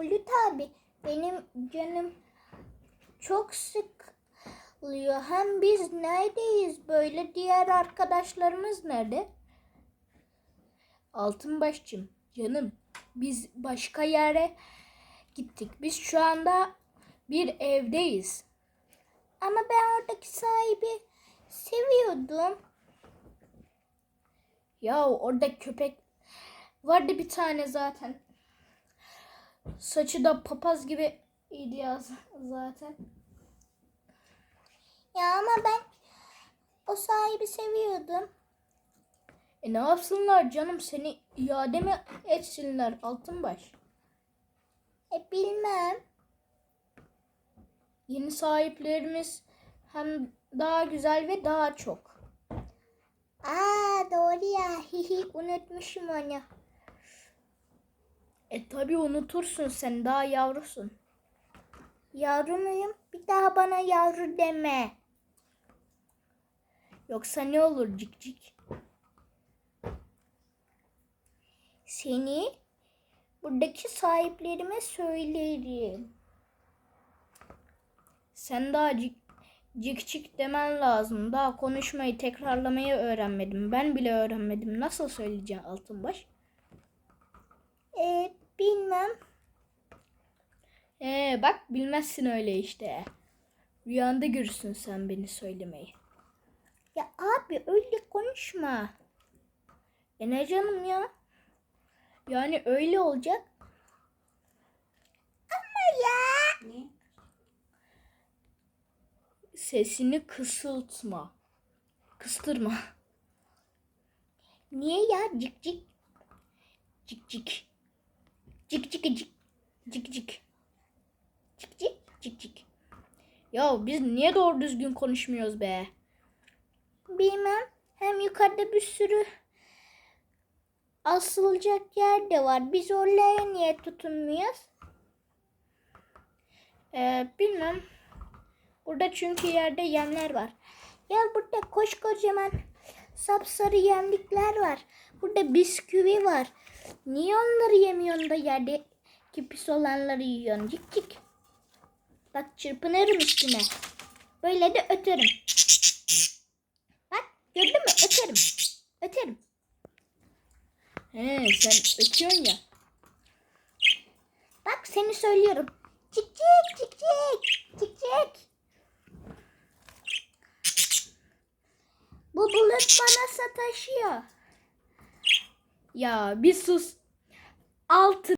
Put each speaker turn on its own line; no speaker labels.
Bulut abi benim canım çok sıkılıyor. Hem biz neredeyiz böyle diğer arkadaşlarımız nerede? Altınbaşçım canım biz başka yere gittik. Biz şu anda bir evdeyiz. Ama ben oradaki sahibi seviyordum. Ya orada köpek vardı bir tane zaten. Saçı da papaz gibi iyiydi ya zaten. Ya ama ben o sahibi seviyordum. E ne yapsınlar canım seni iade mi etsinler Altınbaş? E bilmem. Yeni sahiplerimiz hem daha güzel ve daha çok. Aa doğru ya. Hihi unutmuşum onu. E tabi unutursun sen daha yavrusun. Yavru muyum? Bir daha bana yavru deme. Yoksa ne olur cik cik? Seni buradaki sahiplerime söylerim. Sen daha cik, cik cik demen lazım. Daha konuşmayı tekrarlamayı öğrenmedim. Ben bile öğrenmedim. Nasıl söyleyeceğim Altınbaş? Ee, bilmem. Ee, bak bilmezsin öyle işte. Rüyanda görürsün sen beni söylemeyi. Ya abi öyle konuşma. E ne canım ya? Yani öyle olacak. Ama ya.
Ne?
Sesini kısıltma. Kıstırma. Niye ya cik cik? Cik cik. Cik cik cik. Cik cik. Cik cik cik. Ya biz niye doğru düzgün konuşmuyoruz be? Bilmem. Hem yukarıda bir sürü asılacak yer de var. Biz oraya niye tutunmuyoruz? Ee, bilmem. Burada çünkü yerde yemler var. Ya burada koskocaman sapsarı yemlikler var. Burada bisküvi var. Niye onları yemiyorsun da yerde pis olanları yiyorsun? Cik cik. Bak çırpınırım üstüne. Böyle de öterim. Bak gördün mü? Öterim. Öterim. He sen ötüyorsun ya. Bak seni söylüyorum. Cik cik cik cik. Cik cik. Bu bulut bana sataşıyor. Ya bir sus. Altı